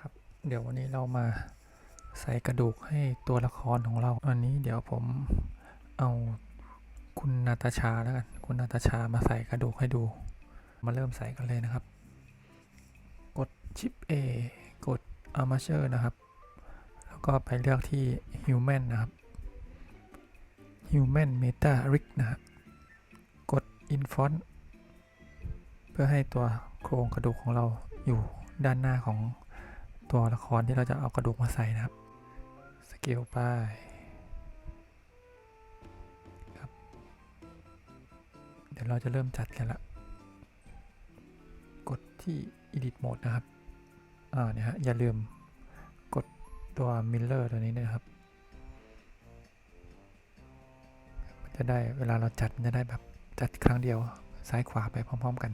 ครับ เดี๋ยววันนี้เรามาใส่กระดูกให้ตัวละครของเรา วันนี้เดี๋ยวผมเอาคุณนาตาชาแล้วกัน คุณนาตาชามาใส่กระดูกให้ดู มาเริ่มใส่กันเลยนะครับ กดชิป A กด Armature นะครับ แล้วก็ไปเลือกที่ Human นะครับ Human Meta Rig นะครับ กด Infont เพื่อให้ตัวโครงกระดูกของเราอยู่ด้านหน้าของ ตัวละครที่เราจะเอากระดูกมาใส่นะครับ สเกลไปครับ เดี๋ยวเราจะเริ่มจัดกันละ กดที่ Edit Mode นะครับ อ่าเนี่ยฮะ อย่าลืมกดตัว Miller ตัวนี้นะครับ จะได้เวลาเราจัดมันจะได้แบบจัดครั้งเดียวซ้ายขวาไปพร้อม ๆ กัน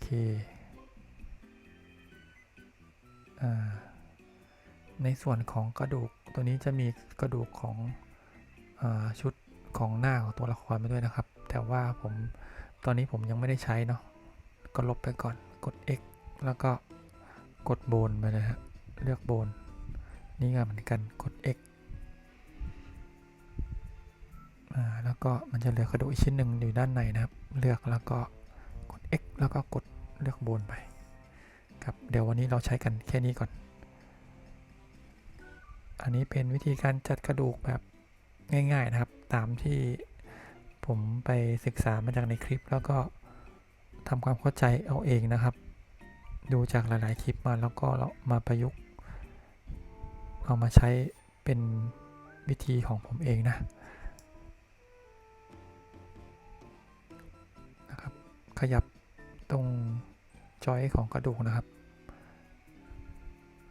เคในส่วนของกระดูกตัวนี้จะมีกระดูกของอชุดของหน้าของตัวละครไปด้วยนะครับ แต่ว่าผมตอนนี้ผมยังไม่ได้ใช้เนาะก็ลบไปก่อนกด X แล้วก็กดโบนไปเลยฮะเลือกโบน นี่ก็เหมือนกันกด X อ่าแล้วก็มันจะเหลือกระดูกอีกชิ้นหนึ่งอยู่ด้านในนะครับ เลือกแล้วก็ X แล้วก็กดเลือกโบนไป ครับ เดี๋ยววันนี้เราใช้กันแค่นี้ก่อน อันนี้เป็นวิธีการจัดกระดูกแบบง่ายๆนะครับ ตามที่ผมไปศึกษามาจากในคลิป แล้วก็ทำความเข้าใจเอาเองนะครับ ดูจากหลายๆคลิปมาแล้วก็เรามาประยุกต์ เอามาใช้เป็นวิธีของผมเองนะนะครับ ขยับ ตรงจอยของกระดูกนะครับ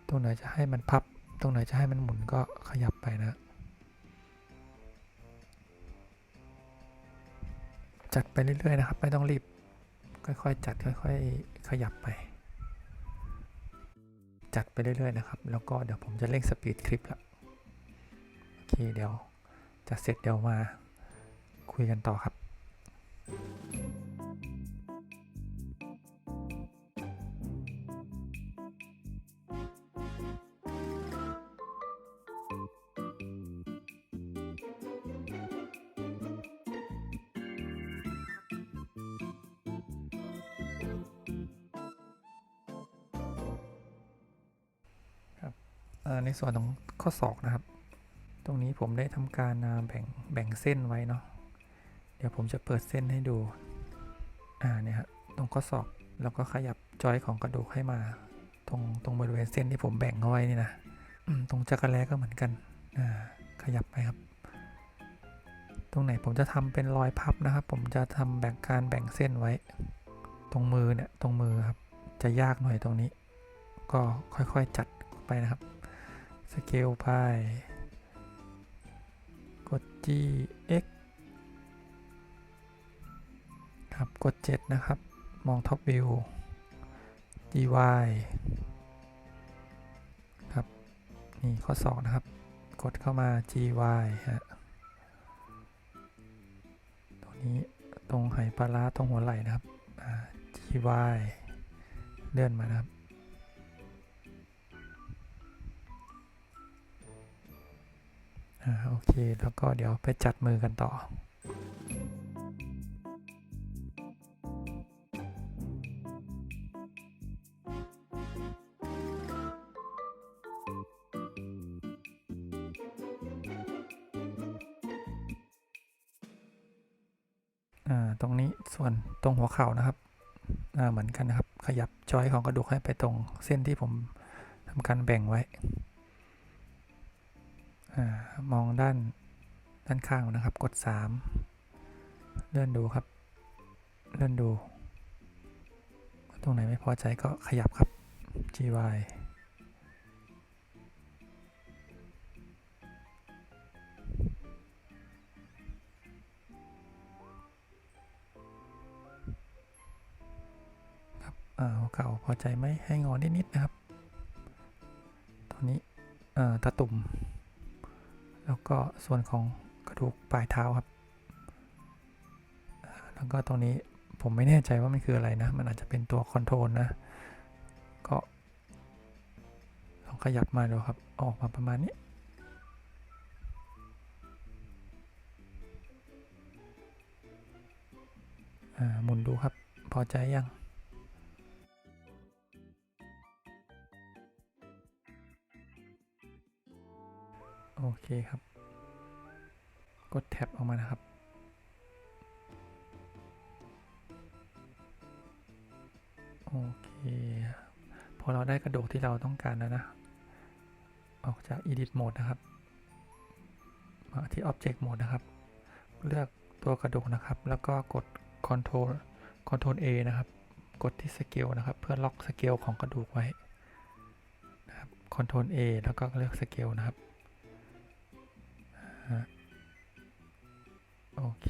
ตรงไหนจะให้มันพับ ตรงไหนจะให้มันหมุนก็ขยับไปนะจัดไปเรื่อยๆนะครับ ไม่ต้องรีบ ค่อยๆ จัดค่อยๆ ขยับไป จัดไปเรื่อยๆนะครับ แล้วก็เดี๋ยวผมจะเร่งสปีดคลิปละโอเคเดี๋ยวจัดเสร็จเดี๋ยวมาคุยกันต่อครับ ส่วนของข้อศอกนะครับ ตรงนี้ผมได้ทำการอ่าแบ่งแบ่งเส้นไว้เนาะเดี๋ยวผมจะเปิดเส้นให้ดูอ่าเนี่ยฮะตรงข้อศอกแล้วก็ขยับจอยของกระดูกให้มา ตรงตรงบริเวณเส้นที่ผมแบ่งเอาไว้นี่นะตรงจักรแลก็เหมือนกันอ่าขยับไปครับ ตรงไหนผมจะทำเป็นรอยพับนะครับ ผมจะทำแบ่งการแบ่งเส้นไว้ ตรงมือเนี่ยตรงมือครับ จะยากหน่อยตรงนี้ ก็ค่อยๆจัดไปนะครับ สเกลไป กด G X ครับ กด 7 นะครับ มองท็อปวิว G Y ครับ นี่ข้อ 2 นะครับ กดเข้ามา G Y ฮะตรงนี้ตรงไหปลาร้าตรงหัวไหล่นะครับอ่า G Y เลื่อนมานะครับ โอเค แล้วก็เดี๋ยวไปจัดมือกันต่ออ่าตรงนี้ส่วนตรงหัวเข่านะครับอ่าเหมือนกันนะครับ ขยับจอยของกระดูกให้ไปตรงเส้นที่ผมทำการแบ่งไว้ มองด้านด้านข้างนะครับ กด 3 เลื่อนดูครับ เลื่อนดู ตรงไหนไม่พอใจก็ขยับครับ GY ครับอ่าหัวเข่าพอใจไหมให้งอนิดๆนะครับตรงนี้เออตะตุ่ม แล้วก็ส่วนของกระดูกปลายเท้าครับ แล้วก็ตรงนี้ผมไม่แน่ใจว่ามันคืออะไรนะ มันอาจจะเป็นตัวคอนโทรลนะ ก็ลองขยับมาดูครับ ออกมาประมาณนี้อ่าหมุนดูครับ พอใจยัง โอเคครับ กดแท็บออกมานะครับ โอเค พอเราได้กระดูกที่เราต้องการแล้วนะ ออกจาก Edit Mode นะครับ มาที่ Object Mode นะครับ เลือกตัวกระดูกนะครับ แล้วก็กด Control Control A นะครับ กดที่ Scale นะครับ เพื่อล็อก Scale ของกระดูกไว้นะครับ Control A แล้วก็เลือก Scale นะครับ โอเค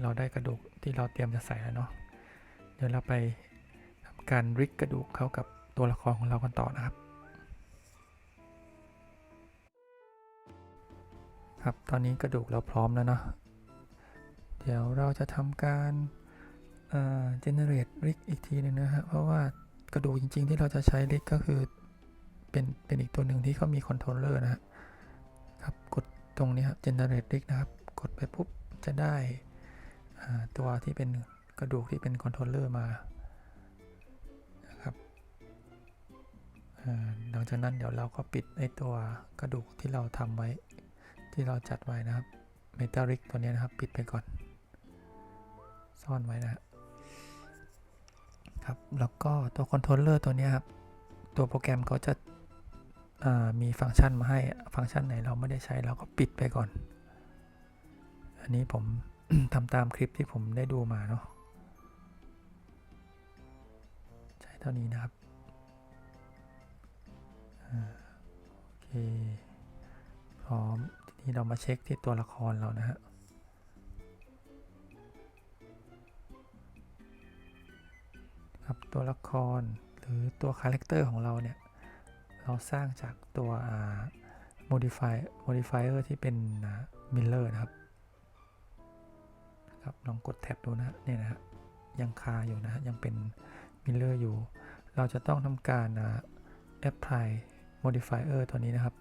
เราได้กระดูกที่เราเตรียมจะใส่แล้วเนาะเดี๋ยวเราไปทำการริกกระดูกเข้ากับตัวละครของเรากันต่อนะครับ ครับตอนนี้กระดูกเราพร้อมแล้วเนาะเดี๋ยวเราจะทำการเอ่อ generate rig อีกทีหนึงนะฮะเพราะว่ากระดูกจริง ๆ ที่เราจะใช้ rig ก็คือเป็นเป็นอีกตัวหนึ่งที่เขามีคอนโทรลเลอร์นะฮะครับ ตรงนี้ครับ generate rig นะครับ กดไปปุ๊บจะได้ตัวที่เป็นกระดูกที่เป็นคอนโทรลเลอร์มานะครับหลังจากนั้นเดี๋ยวเราก็ปิดไอตัวกระดูกที่เราทำไว้ ที่เราจัดไว้นะครับเมตาริกตัวนี้นะครับ ปิดไปก่อน ซ่อนไว้นะครับ แล้วก็ตัวคอนโทรลเลอร์ตัวนี้ครับ ตัวโปรแกรมเขาจะ มีฟังก์ชันมาให้ฟังก์ชันไหนเราไม่ได้ใช้เราก็ปิดไปก่อน อันนี้ผมทำตามคลิปที่ผมได้ดูมาเนาะใช้เท่านี้นะครับอโอเคพร้อมทีนี้เรามาเช็คที่ตัวละครเรานะฮะครับตัวละครหรือตัวคาแรคเตอร์ของเราเนี่ย เราสร้างจากตัว modify modifier ที่เป็น miller นะครับครับลองกดแท็บดูนะเนี่ยนะฮะยังคาอยู่นะยังเป็น miller อยู่ เราจะต้องทำการ apply modifier ตัวนี้นะครับ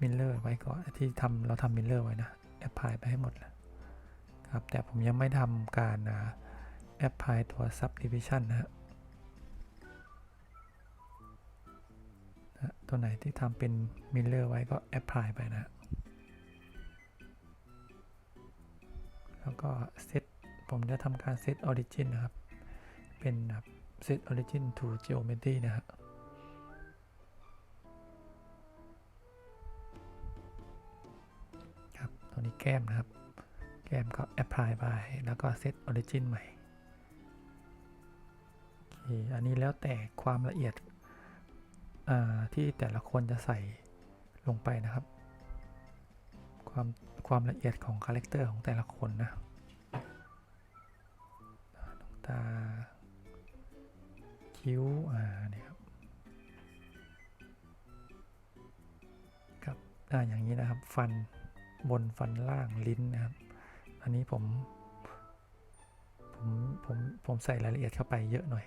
miller ไว้ก่อนที่ทำเราทำ miller ไว้นะ apply ไปให้หมดแล้วครับแต่ผมยังไม่ทำการ apply ตัว subdivision นะ นะตัวไหนที่ทำเป็น miller ไว้ก็ apply ไปนะ แล้วก็ set ผมจะทำการ set origin นนะครับ เป็นแบบ set origin to geometry นะครับครับตัวนี้แก้มนะครับ แก้มก็ apply ไป แล้วก็ set origin ใหม่อันนี้แล้วแต่ความละเอียด ที่แต่ละคนจะใส่ลงไปนะครับ ความความละเอียดของคาแรคเตอร์ของแต่ละคนนะดวงตาคิ้วอ่านี่ครับครับได้อย่างนี้นะครับ ฟันบนฟันล่างลิ้นนะครับ อันนี้ผมผมผมผมใส่รายละเอียดเข้าไปเยอะหน่อย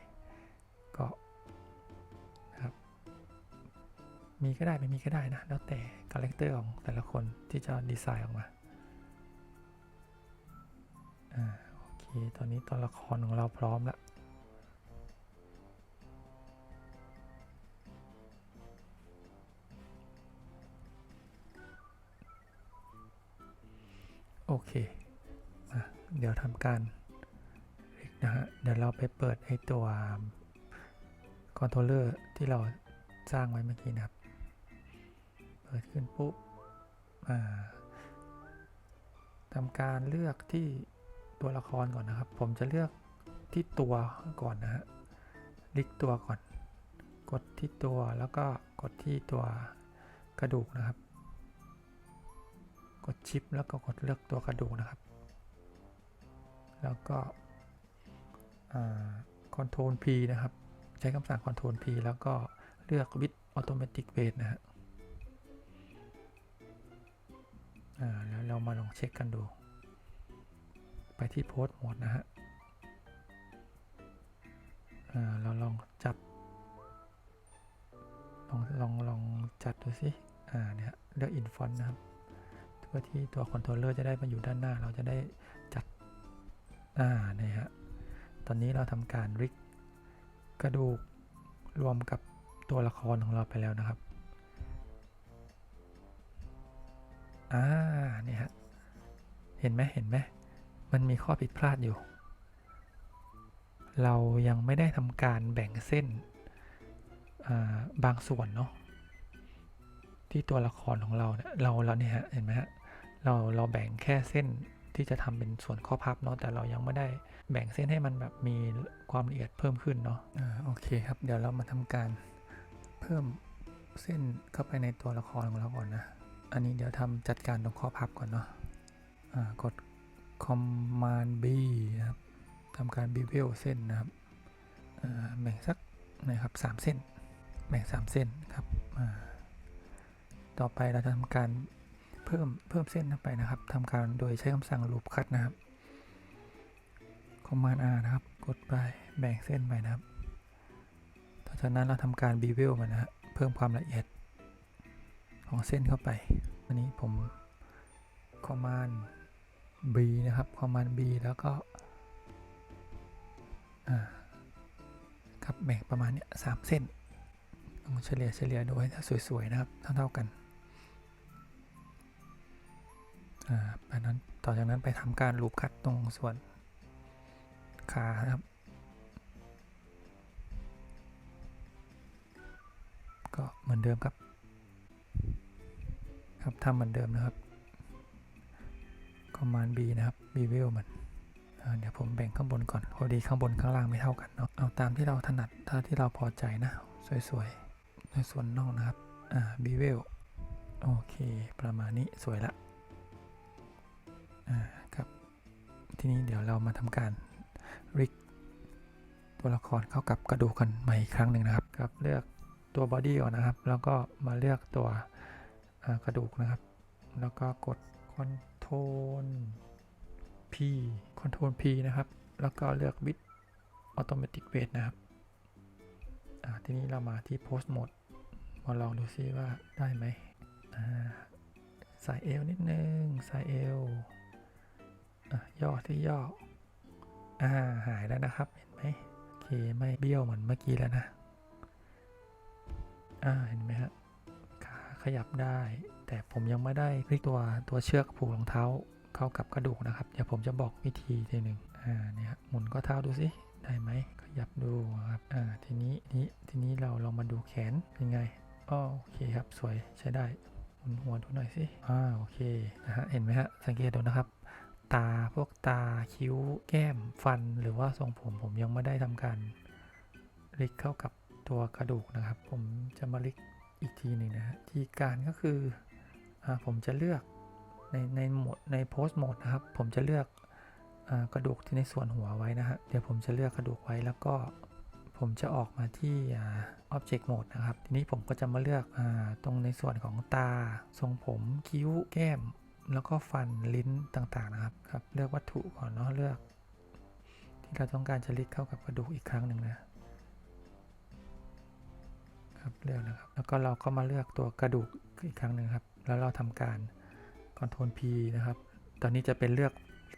มีก็ได้ไม่มีก็ได้นะ แล้วแต่คาแรคเตอร์ของแต่ละคนที่จะดีไซน์ออกมาอ่าโอเค ตอนนี้ตัวละครของเราพร้อมแล้วโอเคมาเดี๋ยวทำการนะฮะ เดี๋ยวเราไปเปิดไอตัวคอนโทรลเลอร์ที่เราสร้างไว้เมื่อกี้นะครับ เปิดขึ้นปุ๊บทำการเลือกที่ตัวละครก่อนนะครับ ผมจะเลือกที่ตัวก่อนนะฮะลิกตัวก่อน กดที่ตัวแล้วก็กดที่ตัวกระดูกนะครับ กดชิปแล้วก็กดเลือกตัวกระดูกนะครับ แล้วก็คอนโทรล P นะครับ ใช้คำสั่ง Ctrl P แล้วก็เลือก with automatic weight นะฮะ แล้วเรามาลองเช็คกันดู ไปที่โพสต์โหมดนะฮะเราลองจับลองลองลองจัดดูสิอ่าเนี่ยเลือกอินฟอนนะครับเพื่อที่ตัวคอนโทรลเลอร์จะได้มาอยู่ด้านหน้า เราจะได้จัด อ่าเนี่ยฮะ ตอนนี้เราทำการริกกระดูกรวมกับตัวละครของเราไปแล้วนะครับ อ่าเนี่ยฮะ เห็นไหมเห็นไหมมันมีข้อผิดพลาดอยู่ เรายังไม่ได้ทำการแบ่งเส้นบางส่วนเนาะที่ตัวละครของเราเนี่ยเราเราเนี่ยฮะเห็นไหมฮะเราเราแบ่งแค่เส้นที่จะทำเป็นส่วนข้อพับเนาะแต่เรายังไม่ได้แบ่งเส้นให้มันแบบมีความละเอียดเพิ่มขึ้นเนาะอ่าโอเคครับเดี๋ยวเรามาทำการเพิ่มเส้นเข้าไปในตัวละครของเราก่อนนะ อันนี้เดี๋ยวทำจัดการตรงข้อพับก่อนเนาะอ่ากด Command B นะครับทำการ bevel เส้นนะครับอ่าแบ่งสักนะครับสามเส้น แบ่ง3เส้นครับอ่าต่อไปเราจะทำการเพิ่มเพิ่มเส้นเข้าไปนะครับทำการโดยใช้คำสั่ง loop cut นะครับ command R นะครับ กดไปแบ่งเส้นไปนะครับ ต่อจากนั้นเราทำการ bevel มันนะเพิ่มความละเอียด ของเส้นเข้าไปอันนี้ผม command B นะครับ command B แล้วก็ครับแบ่งประมาณเนี้ยสามเส้นลองเฉลี่ยเฉลี่ยดูให้สวยๆนะครับ เท่าๆกันอ่าไปนั้นต่อจากนั้นไปทำการลูปคัดตรงส่วนขานะครับ ก็เหมือนเดิมครับ ครับทำเหมือนเดิมนะครับ command B นะครับ bevel มันอ่าเดี๋ยวผมแบ่งข้างบนก่อนพอดีข้างบนข้างล่างไม่เท่ากันเนาะเอาตามที่เราถนัดถ้าที่เราพอใจนะสวยๆในส่วนนอกนะครับอ่าบีเวลโอเค ประมาณนี้สวยละอ่าครับทีนี้เดี๋ยวเรามาทำการริกตัวละครเข้ากับกระดูกกันใหม่อีกครั้งหนึ่งนะครับครับ เลือกตัวบอดี้ก่อนนะครับ แล้วก็มาเลือกตัว กระดูกนะครับ แล้วก็กด Ctrl P Ctrl P นะครับ แล้วก็เลือก Bit Automatic Weight นะครับทีนี้เรามาที่ post mode มาลองดูซิว่าได้ไหมอ่าใส่เอวนิดนึงใส่เอวอะย่อที่ย่ออ่าหายแล้วนะครับ เห็นไหมโอเคไม่เบี้ยวเหมือนเมื่อกี้แล้วนะ อ่า เห็นไหมฮะ ขยับได้ แต่ผมยังไม่ได้คลิกตัวตัวเชือกผูกรองเท้าเข้ากับกระดูกนะครับ เดี๋ยวผมจะบอกวิธีทีหนึ่งอ่าเนี่ยหมุนข้อเท้าดูสิได้ไหมขยับดูครับอ่าทีนี้นี้ทีนี้เราลองมาดูแขนเป็นไงอ๋อโอเคครับสวยใช้ได้หมุนหัวดูหน่อยสิอ่าโอเคนะฮะเห็นไหมฮะสังเกตดูนะครับตาพวกตาคิ้วแก้มฟันหรือว่าทรงผมผมยังไม่ได้ทำการลิกเข้ากับตัวกระดูกนะครับ ผมจะมาลิก อีกทีหนึ่งนะฮะทีการก็คืออผมจะเลือกในในโหมดในโพสต์โหมดนะครับ ผมจะเลือกอกระดูกที่ในส่วนหัวไว้นะฮะเดี๋ยวผมจะเลือกกระดูกไว้แล้วก็ผมจะออกมาที่อ่า Object Mode นะครับ ทีนี้ผมก็จะมาเลือกอตรงในส่วนของตา ทรงผม คิ้ว แก้ม แล้วก็ฟัน ลิ้นต่างๆนะครับครับ เลือกวัตถุก่อนเนาะ เลือก ที่เราต้องการจะลิกเข้ากับกระดูกอีกครั้งหนึ่งนะ ครับเลือกนะครับ แล้วก็เราก็มาเลือกตัวกระดูกอีกครั้งหนึ่งครับ แล้วเราทำการ Ctrl P นะครับ ตอนนี้จะเป็นเลือก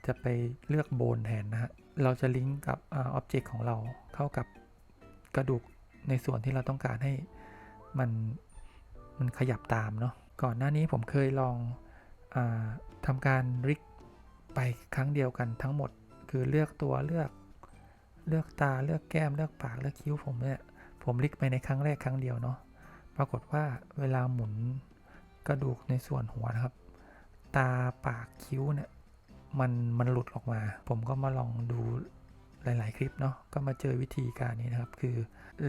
จะไปเลือกโบนแทนนะฮะ เราจะลิงก์กับออบเจกต์ของเราเข้ากับกระดูกในส่วนที่เราต้องการให้มันมันขยับตามเนาะ ก่อนหน้านี้ผมเคยลองอทำการริกไปครั้งเดียวกันทั้งหมด คือเลือกตัวเลือกเลือกตาเลือกแก้มเลือกปากเลือกคิ้วผมเนี่ย ผมริกไปในครั้งแรกครั้งเดียวเนาะ ปรากฏว่าเวลาหมุนกระดูกในส่วนหัวนะครับ ตาปากคิ้วเนี่ยมันมันหลุดออกมา ผมก็มาลองดูหลาย ๆ คลิปเนาะ ก็มาเจอวิธีการนี้นะครับ คือ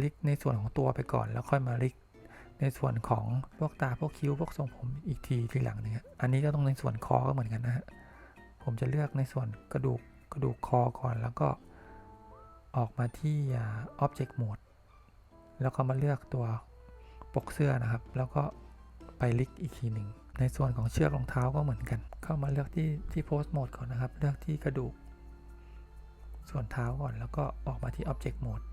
ลิกในส่วนของตัวไปก่อน แล้วค่อยมาลิกในส่วนของพวกตาพวกคิ้วพวกทรงผมอีกทีทีหลังนึงอะอันนี้ก็ต้องในส่วนคอก็เหมือนกันนะฮะ ผมจะเลือกในส่วนกระดูกกระดูกคอก่อนแล้วก็ออกมาที่อ่า object mode แล้วก็มาเลือกตัวปกเสื้อนะครับ แล้วก็ไปลิกอีกทีหนึ่ง ในส่วนของเชือกรองเท้าก็เหมือนกัน เข้ามาเลือกที่ที่ post mode ก่อนนะครับ เลือกที่กระดูก ส่วนเท้าก่อน แล้วก็ออกมาที่ Object Mode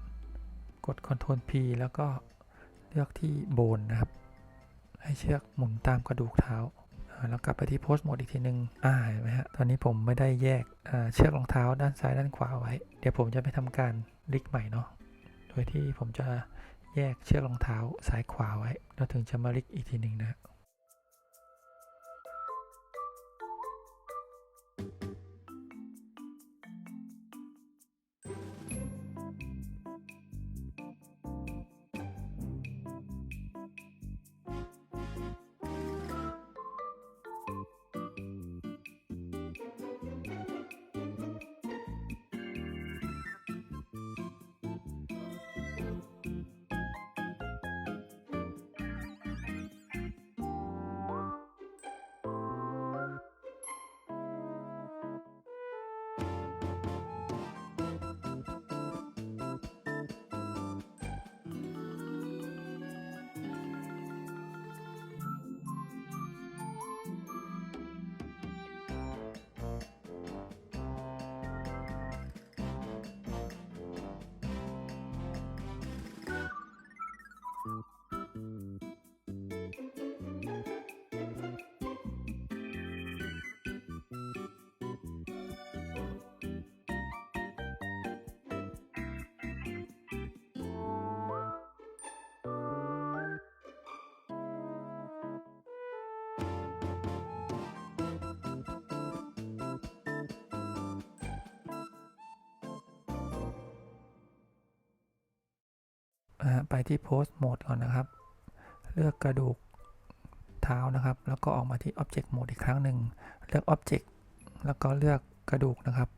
กด Ctrl P แล้วก็เลือกที่ Bone นะครับ ให้เชือกหมุนตามกระดูกเท้าแล้วกลับไปที่ Post Mode อีกทีนึง อ่าเห็นไหมฮะ ตอนนี้ผมไม่ได้แยกเชือกรองเท้าด้านซ้ายด้านขวาไว้ เดี๋ยวผมจะไปทำการลิกใหม่เนาะ โดยที่ผมจะ แยกเชือกรองเท้าซ้ายขวาไว้ เราถึงจะมาลิกอีกทีหนึ่งนะ ไปที่ Post Mode ก่อนนะครับ เลือกกระดูกเท้านะครับ แล้วก็ออกมาที่ Object Mode อีกครั้งหนึ่ง เลือก Object แล้วก็เลือกกระดูกนะครับ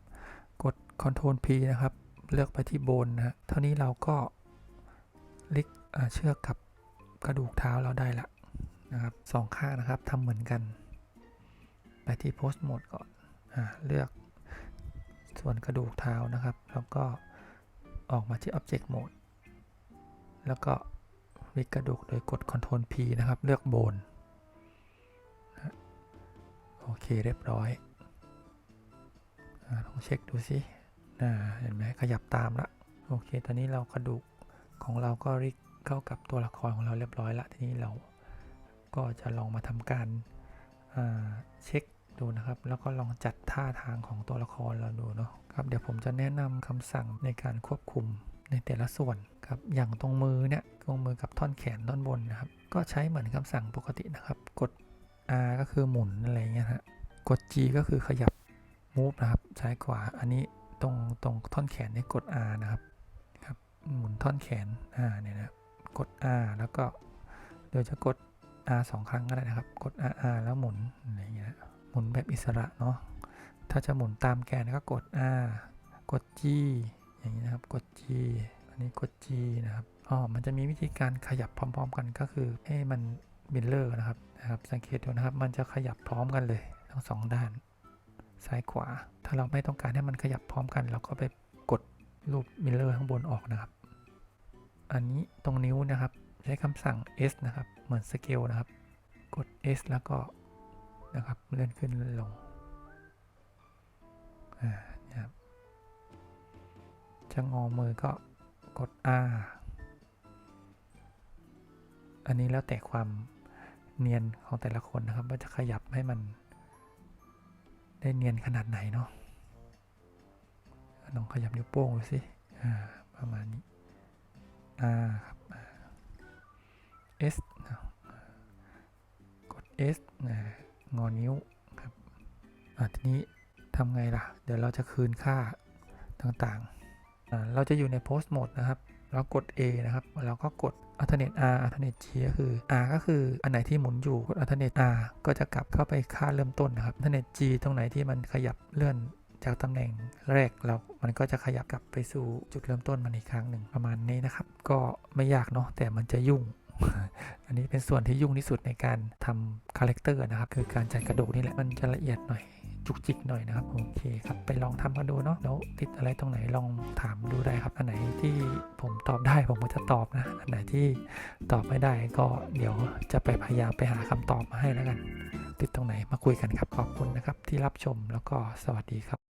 กด Ctrl P นะครับ เลือกไปที่โบนนะเท่านี้เราก็ลิกเชือกกับกระดูกเท้าเราได้ละนะครับสองข้างนะครับทำเหมือนกัน ไปที่ Post Mode ก่อนอเลือกส่วนกระดูกเท้านะครับ แล้วก็ออกมาที่ Object Mode แล้วก็วิกกระดูกโดยกด Ctrl P นะครับ เลือกโบนโอเคเรียบร้อยลองเช็คดูสิเห็นไหมขยับตามละโอเค ตอนนี้เรากระดูกของเราก็ริกเข้ากับตัวละครของเราเรียบร้อยละทีนี้เราก็จะลองมาทำการาเช็คดูนะครับ แล้วก็ลองจัดท่าทางของตัวละครเราดูเนาะครับเดี๋ยวผมจะแนะนำคำสั่งในการควบคุม ในแต่ละส่วนครับอย่างตรงมือเนี่ยตรงมือกับท่อนแขนท่อนบนนะครับ ก็ใช้เหมือนคำสั่งปกตินะครับ กด R ก็คือหมุนอะไรเงี้ยฮะกด G ก็คือขยับ move นะครับซ้ายขวาอันนี้ตรงตรงท่อนแขนนี่กด R นะครับครับหมุนท่อนแขนอ่าเนี่ยนะกด R แล้วก็โดยจะกด R สองครั้งก็ได้นะครับ กด R R แล้วหมุนอะไรเงี้ยหมุนแบบอิสระเนาะถ้าจะหมุนตามแกนก็กด R กด G อย่างนี้นะครับกด G อันนี้กด G นะครับอ๋อมันจะมีวิธีการขยับพร้อม ๆ กันก็คือให้มันบิลเลอร์นะครับนะครับ สังเกตดูนะครับ มันจะขยับพร้อมกันเลยทั้งสองด้าน ซ้ายขวา ถ้าเราไม่ต้องการให้มันขยับพร้อมกัน เราก็ไปกดรูปมิลเลอร์ข้างบนออกนะครับ อันนี้ตรงนิ้วนะครับ ใช้คำสั่ง S นะครับ เหมือนสเกลนะครับ กด S แล้วก็นะครับเลื่อนขึ้นลง จะงอมือก็กด R อันนี้แล้วแต่ความเนียนของแต่ละคนนะครับ ว่าจะขยับให้มันได้เนียนขนาดไหนเนาะลองขยับนิ้วโป้งดูสิอ่าประมาณนี้ R ครับ S กด S งอนิ้วครับอ่าทีนี้ทำไงล่ะ เดี๋ยวเราจะคืนค่าต่างๆ เราจะอยู่ใน post mode นะครับเรากด A นะครับเราก็กด alternate R alternate G ก็คือ R ก็คืออันไหนที่หมุนอยู่ กด alternate R ก็จะกลับเข้าไปค่าเริ่มต้นนะครับ alternate G ตรงไหนที่มันขยับเลื่อนจากตำแหน่งแรกเรา มันก็จะขยับกลับไปสู่จุดเริ่มต้นมันอีกครั้งหนึ่งประมาณนี้นะครับ ก็ไม่ยากเนาะ แต่มันจะยุ่ง อันนี้เป็นส่วนที่ยุ่งที่สุดในการทำคาแรคเตอร์นะครับ คือการจัดกระดูกนี่แหละ มันจะละเอียดหน่อย จุกจิกหน่อยนะครับโอเคครับไปลองทำกันดูเนาะแล้วติดอะไรตรงไหนลองถามดูได้ครับ อันไหนที่ผมตอบได้ผมก็จะตอบนะ อันไหนที่ตอบไม่ได้ก็เดี๋ยวจะไปพยายามไปหาคำตอบมาให้แล้วกัน ติดตรงไหนมาคุยกันครับขอบคุณนะครับที่รับชมแล้วก็สวัสดีครับ